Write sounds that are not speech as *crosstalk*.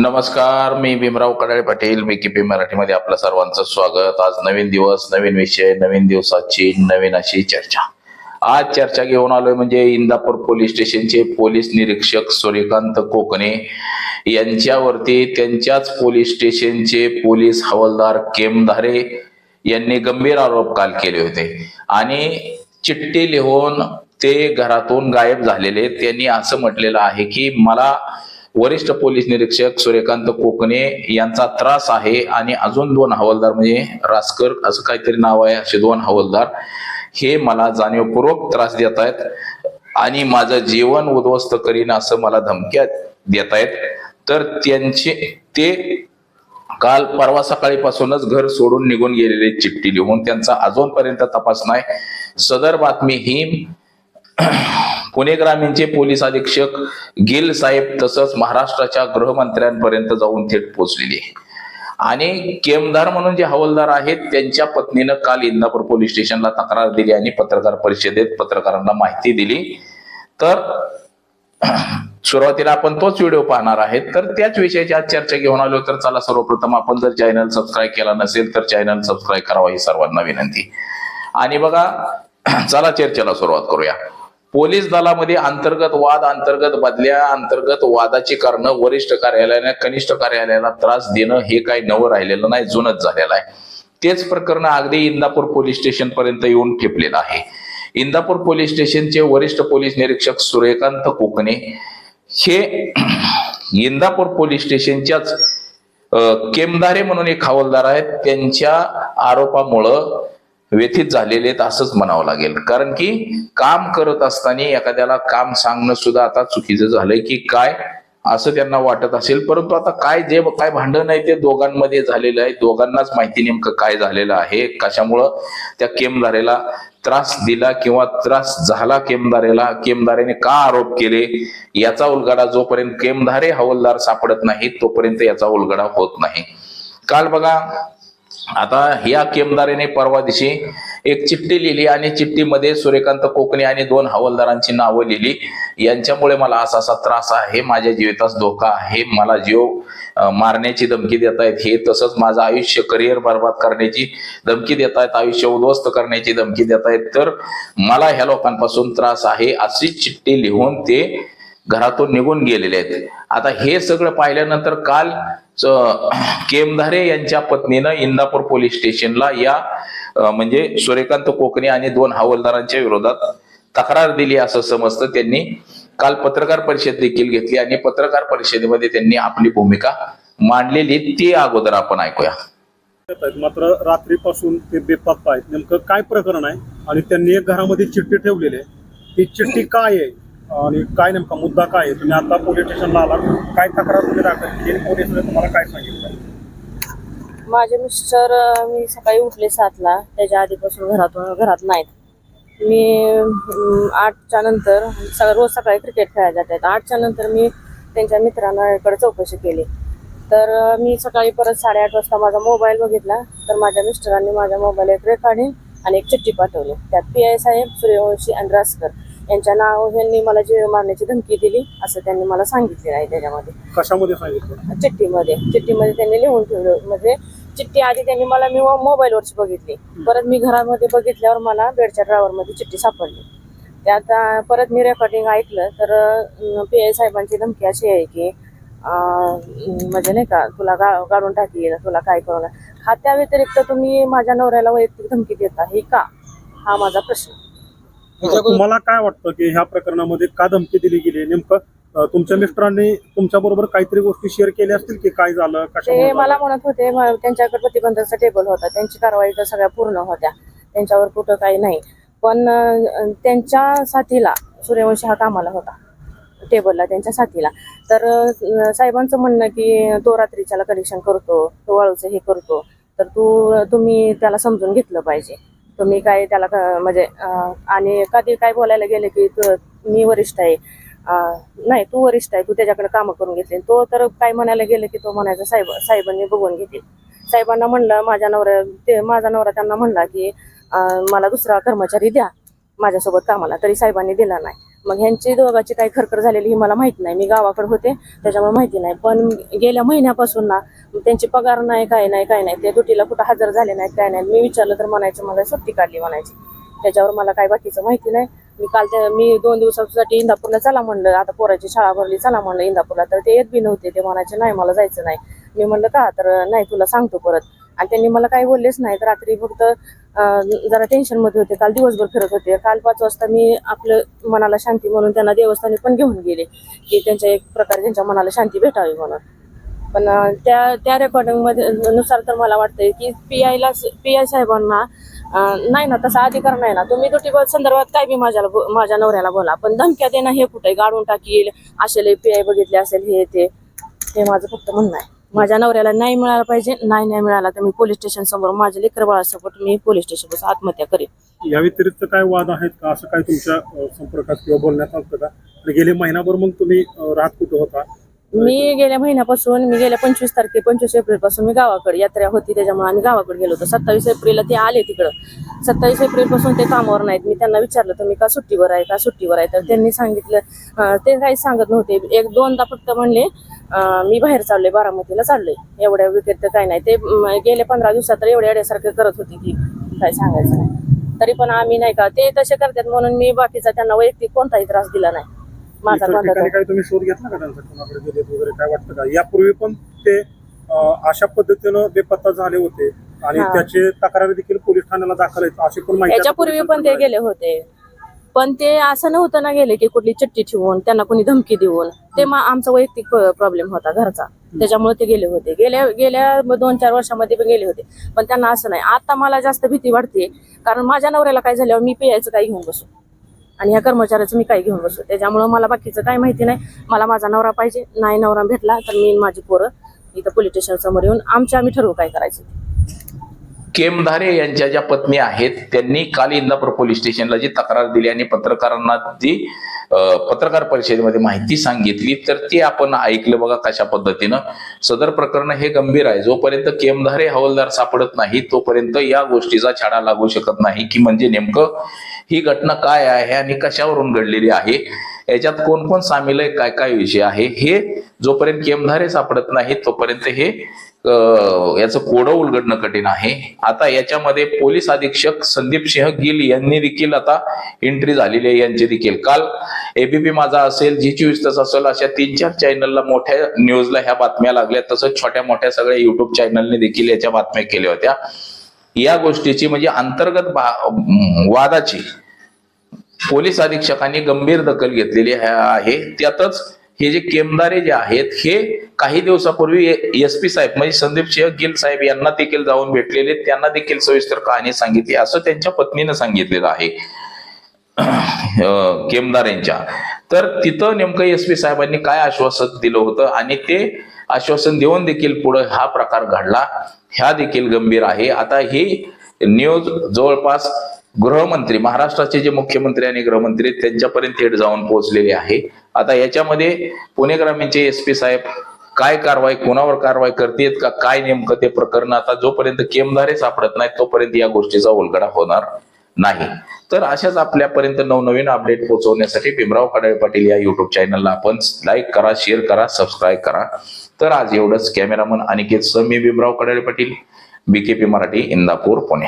नमस्कार मी भीमराव कडाळे पाटील. मी किपी मराठीमध्ये आपलं सर्वांचं स्वागत. आज नवीन दिवस नवीन विषय नवीन दिवसाची नवीन अशी चर्चा. आज चर्चा घेऊन आलोय म्हणजे इंदापूर पोलीस स्टेशनचे पोलीस निरीक्षक सूर्यकांत कोकणे यांच्यावरती त्यांच्याच पोलीस स्टेशनचे पोलीस हवालदार केमधारे यांनी गंभीर आरोप काल केले होते. आणि चिठ्ठी लिहून ते घरातून गायब झालेले. त्यांनी असं म्हटलेलं आहे की मला वरिष्ठ पोलीस निरीक्षक सूर्यकांत कोकणे यांचा त्रास आहे आणि अजून दोन हवालदार म्हणजे रासकर असं काहीतरी नाव आहे असे दोन हवालदार. हे मला जाणीवपूर्वक त्रास देत आहेत आणि माझं जीवन उद्ध्वस्त करीन असं मला धमक्या देत आहेत. तर त्यांचे ते काल परवा सकाळीपासूनच घर सोडून निघून गेलेले चिठ्ठी लिहून त्यांचा अजूनपर्यंत तपास नाही. सदर बातमी ही पुणे ग्रामीणचे पोलीस अधीक्षक गिल साहेब तसंच महाराष्ट्राच्या गृहमंत्र्यांपर्यंत जाऊन थेट पोहोचलेली आहे आणि केमदार म्हणून जे हवालदार आहेत त्यांच्या पत्नीनं काल इंदापूर पोलीस स्टेशनला तक्रार दिली आणि पत्रकार परिषदेत पत्रकारांना माहिती दिली. तर *clears throat* सुरुवातीला आपण तोच व्हिडिओ पाहणार आहेत. तर त्याच विषयाची आज चर्चा घेऊन आलो. तर चला सर्वप्रथम आपण जर चॅनल सबस्क्राईब केला नसेल तर चॅनल सबस्क्राईब करावा ही सर्वांना विनंती. आणि बघा *clears throat* चला चर्चेला सुरुवात करूया. पोलीस दलामध्ये अंतर्गत वाद अंतर्गत बदल्या अंतर्गत वादाची कारणं वरिष्ठ कार्यालयाने कनिष्ठ कार्यालयाला त्रास देणं हे काही नवं राहिलेलं नाही जुनच झालेलं आहे. तेच प्रकरण अगदी इंदापूर पोलीस स्टेशन पर्यंत येऊन ठेपलेलं आहे. इंदापूर पोलीस स्टेशनचे वरिष्ठ पोलीस निरीक्षक सूर्यकांत कोकणे हे *clears throat* इंदापूर पोलीस स्टेशनच्याच केमदारे म्हणून एक हवालदार आहेत. त्यांच्या आरोपामुळं व्यथित झालेले आहेत असंच म्हणावं लागेल. कारण की काम करत असताना एखाद्याला काम सांगणं सुद्धा आता चुकीचं झालंय की काय असं त्यांना वाटत असेल. परंतु आता काय जे काय भांडण आहे ते दोघांमध्ये झालेलं आहे. दोघांनाच माहिती नेमकं काय झालेलं आहे. कशामुळं त्या केमदारेला त्रास दिला किंवा त्रास झाला केमदारेला? केमदारेने का आरोप केले? याचा उलगडा जोपर्यंत केमधारे हवालदार सापडत नाही तोपर्यंत याचा उलगडा होत नाही. काल बघा आता ह्या केमदारीने परवा दिवशी एक चिठ्ठी लिहिली आणि चिठ्ठीमध्ये सूर्यकांत कोकणे आणि दोन हवालदारांची नावं लिहिली. यांच्यामुळे मला असा असा त्रास आहे माझ्या जीवितास धोका आहे मला जीव मारण्याची धमकी देत आहेत. हे तसंच माझं आयुष्य करिअर बर्बाद करण्याची धमकी देत आहेत आयुष्य उद्ध्वस्त करण्याची धमकी देत आहेत. तर मला ह्या लोकांपासून त्रास आहे अशी चिठ्ठी लिहून ते घरातून निघून गेलेले आहेत. आता हे सगळं पाहिल्यानंतर काल च- केमधारे यांच्या पत्नीनं इंदापूर पोलीस स्टेशनला या म्हणजे सूर्यकांत कोकणे आणि दोन हवालदारांच्या विरोधात तक्रार दिली असं समजतं. त्यांनी काल पत्रकार परिषद देखील घेतली आणि पत्रकार परिषदेमध्ये त्यांनी आपली भूमिका मांडलेली ती अगोदर आपण ऐकूया. मात्र रात्रीपासून ते बेपत्ता आहेत. नेमकं काय प्रकरण आहे? आणि त्यांनी एक घरामध्ये चिठ्ठी ठेवलेली आहे. ती चिठ्ठी काय आहे? आणि काय नेमका मुद्दा काय आहे? तुम्ही आता पोलीस स्टेशनला आला काय तक्रार तुम्ही दाखल केली? आणि पोलिसांनी तुम्हाला काय सांगितलं? माझे मिस्टर मी सकाळी उठले सातला. त्याच्या आधीपासून घरातून घरात नाहीत. मी अं, आठच्या नंतर सगळं रोज सकाळी क्रिकेट खेळायला जातात आठच्या नंतर मी त्यांच्या मित्रांकडे चौकशी केली. तर मी सकाळी परत साडेआठ वाजता माझा मोबाईल बघितला. तर माझ्या मिस्टरांनी माझ्या मोबाईल एक रेकॉर्डिंग आणि एक चिठ्ठी पाठवली. त्यात पी आय साहेब सूर्यवंशी आणि रासकर. यांच्या नाव यांनी मला जीव मारण्याची धमकी दिली असं त्यांनी मला सांगितलेलं आहे त्याच्यामध्ये. कशामध्ये सांगितलं? चिठ्ठीमध्ये. चिठ्ठीमध्ये त्यांनी लिहून ठेवलं. म्हणजे चिठ्ठी आधी त्यांनी मला मी मोबाईलवरची बघितली. परत मी घरामध्ये बघितल्यावर मला बेडच्या ड्रायव्हरमध्ये चिठ्ठी सापडली. त्यात अं, परत मी रेकॉर्डिंग ऐकलं तर पी आय साहेबांची धमकी अशी आहे की अं, म्हणजे नाही का तुला गा गाडून टाकील तुला काय करू खात्या व्यतिरिक्त तुम्ही माझ्या नवऱ्याला वैयक्तिक धमकी देता हे का? हा माझा प्रश्न. तुम्हाला काय वाटतं की ह्या प्रकरणामध्ये का धमकी दिली गेली? नेमकं तुमच्या मिस्टरांनी तुमच्या बरोबर काहीतरी गोष्टी शेअर केल्या असतील की काय झालं? ते मला? म्हणत होते म- त्यांच्याकडे प्रतिबंधाचा टेबल होता. त्यांची कारवाई तर सगळ्या पूर्ण होत्या. त्यांच्यावर कुठं काही नाही. पण त्यांच्या साथीला सूर्यवंशी हा कामाला होता. टेबलला त्यांच्या साथीला. तर साहेबांचं म्हणणं की तो रात्रीच्याला कलेक्शन करतो तो वाळूचं हे करतो. तर तू तुम्ही त्याला समजून घेतलं पाहिजे. तुम्ही काय त्याला क- म्हणजे आणि कधी काय बोलायला गेले की तू- मी वरिष्ठ आहे. नाही तू वरिष्ठ आहे तू त्याच्याकडे कामं करून घेतली. तो तर काय म्हणायला गेलं की तो म्हणायचा साहेब साहेबांनी बघून घेतील. साहेबांना म्हणलं माझ्या नवऱ्या ते माझा नवरा त्यांना म्हणला की मला दुसरा कर्मचारी द्या माझ्यासोबत कामाला. तरी साहेबांनी दिला नाही. मग ह्यांची दोघाची काही खरखर झालेली ही मला माहीत नाही. मी गावाकडे होते त्याच्यामुळे माहिती नाही. पण गेल्या महिन्यापासून ना त्यांची पगार नाही काय नाही काय नाही. ते दुटीला कुठं हजर झाले नाहीत काय नाही मी विचारलं तर म्हणायचं मला सुट्टी काढली म्हणायची. त्याच्यावर मला काय बाकीचं माहिती नाही. मी काल त्या मी दोन दिवसासाठी इंदापूरला चला म्हणलं. आता पोराची शाळा भरली चला म्हणलं इंदापूरला. तर ते येत बी नव्हते. ते म्हणायचे नाही मला जायचं नाही. मी म्हणलं का? तर नाही तुला सांगतो परत. आणि त्यांनी मला काही बोललेच नाही. तर रात्री फक्त जरा टेन्शनमध्ये होते. काल दिवसभर फिरत होते. काल पाच वाजता मी आपलं मनाला शांती म्हणून त्यांना देवस्थानी पण घेऊन गेले. की त्यांच्या एक प्रकारे त्यांच्या मनाला शांती भेटावी म्हणून. पण त्या त्या रेकॉर्डिंगमध्ये नुसार तर मला वाटतंय की पी आयला पी आय साहेबांना नाही ना तसा अधिकार नाही ना. तुम्ही तुटी संदर्भात काय बी माझ्याला बो- माझ्या नवऱ्याला बोला. पण धमक्या देणं हे कुठे गाडून टाकील. असेल पी आय बघितले असेल हे ते. हे माझं फक्त म्हणणं आहे. माझ्या नवऱ्याला न्याय मिळाला पाहिजे नाही न्याय मिळाला तर मी पोलीस स्टेशन समोर माझे लेकर बाळासोबत मी पोलीस स्टेशन आत्महत्या करेन. या व्यतिरिक्त काय वाद आहेत का? असं काय तुमच्या संपर्कात किंवा बोलण्यात आलं का? आणि गेले महिनाभर मग तुम्ही राहत कुठं होता? मी गेल्या महिन्यापासून मी गेल्या पंचवीस तारखे पंचवीस एप्रिलपासून मी गावाकडे यात्रा होती त्याच्यामुळे आम्ही गावाकडे गेलो होतो. सत्तावीस एप्रिलला ते आले तिकडं. सत्तावीस एप्रिलपासून ते कामावर नाहीत. मी त्यांना विचारलं तुम्ही का सुट्टीवर आहे? का सुट्टीवर आहे? तर त्यांनी सांगितलं ते काहीच सांगत नव्हते. एक दोनदा फक्त म्हणले मी बाहेर चाललोय बारामतीला चाललोय. एवढ्या व्यतिरिक्त काय नाही. ते गेले पंधरा दिवसात तर एवढ्या एवढ्यासारखे करत होती ती. काय सांगायचं नाही. तरी पण आम्ही नाही का ते तसे करतात म्हणून मी बाकीचा त्यांना वैयक्तिक कोणताही त्रास दिला नाही. माझा तुम्ही शोध घेतला का त्यांचा? कोणाकडे गेलेत वगैरे काय वाटतं का? यापूर्वी पण ते अशा पद्धतीनं बेपत्ता झाले होते आणि. त्याचे तक्रारी देखील पोलीस ठाण्याला दाखल आहेत अशी पण माहिती याच्यापूर्वी पण ते गेले होते. पण ते असं नव्हतं ना गेले की कुठली चिठ्ठी ठेवून त्यांना कोणी धमकी देऊन. ते मग आमचा वैयक्तिक प्रॉब्लेम होता घरचा. त्याच्यामुळे ते गेले होते. गेल्या गेल्या दोन चार वर्षामध्ये पण गेले होते. पण त्यांना असं नाही. आता मला जास्त भीती वाटते. कारण माझ्या नवऱ्याला काय झाल्यावर मी पेयाचं काही घेऊन बसू. आणि ह्या कर्मचाऱ्याचं मी काही घेऊन बसू. त्याच्यामुळं मला बाकीचं काही माहिती नाही. मला माझा नवरा पाहिजे. नाही नवरा भेटला तर मी माझी पोरं इथं पोलीस स्टेशन समोर येऊन आमच्या आम्ही ठरवू काय करायचं ते. केमधारे यांच्या ज्या पत्नी आहेत त्यांनी काल इंदापूर पोलीस स्टेशनला जी तक्रार दिली आणि पत्रकारांना जी पत्रकार परिषदेमध्ये माहिती सांगितली तर ती आपण ऐकलं बघा कशा पद्धतीनं. सदर प्रकरण हे गंभीर आहे. जोपर्यंत केमधारे हवालदार सापडत नाही तोपर्यंत या गोष्टीचा छाडा लागू शकत नाही की म्हणजे नेमकं ही घटना काय आहे आणि कशावरून घडलेली आहे. याच्यात कोण कोण सामील आहे काय काय विषय आहे हे जोपर्यंत केमधारे सापडत नाही तोपर्यंत हे याचं कोडं उलगडणं कठीण आहे. आता याच्यामध्ये पोलीस अधीक्षक संदीप सिंह गिल यांनी देखील आता एंट्री झालेली आहे यांची देखील. काल एबीपी माझा असेल जी चोवीस तास असेल अशा तीन चार चॅनलला मोठ्या न्यूजला ह्या बातम्या लागल्या तसंच छोट्या मोठ्या सगळ्या युट्यूब चॅनलने देखील याच्या बातम्या केल्या होत्या. या गोष्टीची म्हणजे अंतर्गत वादाची पोलीस अधीक्षकांनी गंभीर दखल घेतलेली आहे- त्यातच हे जे केमदारे जे आहेत हे काही दिवसापूर्वी एस पी साहेब म्हणजे संदीप सिंह गिल साहेब यांना देखील जाऊन भेटलेले. त्यांना देखील सविस्तर कहाणी सांगितली. असं त्यांच्या पत्नीनं सांगितलेलं आहे. केमदारांच्या. केमदार यांच्या तर तिथं नेमकं एस पी साहेबांनी काय आश्वासन दिलं होतं आणि ते आश्वासन देऊन देखील पुढे हा प्रकार घडला ह्या देखील गंभीर आहे. आता ही न्यूज जवळपास गृहमंत्री महाराष्ट्राचे जे मुख्यमंत्री आणि गृहमंत्री आहेत, त्यांच्यापर्यंत थेट जाऊन पोहोचलेली आहे. आता याच्यामध्ये पुणे ग्रामीणचे एस पी साहेब काय कारवाई कोणावर कारवाई करतेत का काय नेमकं ते प्रकरण आता जोपर्यंत केमधारे सापडत नाही तोपर्यंत या गोष्टीचा उलगडा होणार नाही. तर अशाच आपल्यापर्यंत नवनवीन अपडेट पोहोचवण्यासाठी भीमराव खडाळे पाटील या युट्यूब चॅनलला आपण लाईक करा शेअर करा सबस्क्राईब करा. तर आज एवढंच. कॅमेरामन अनिकेत सर मी भीमराव खडाळे पाटील. बीकेपी मराठी इंदापूर पुणे.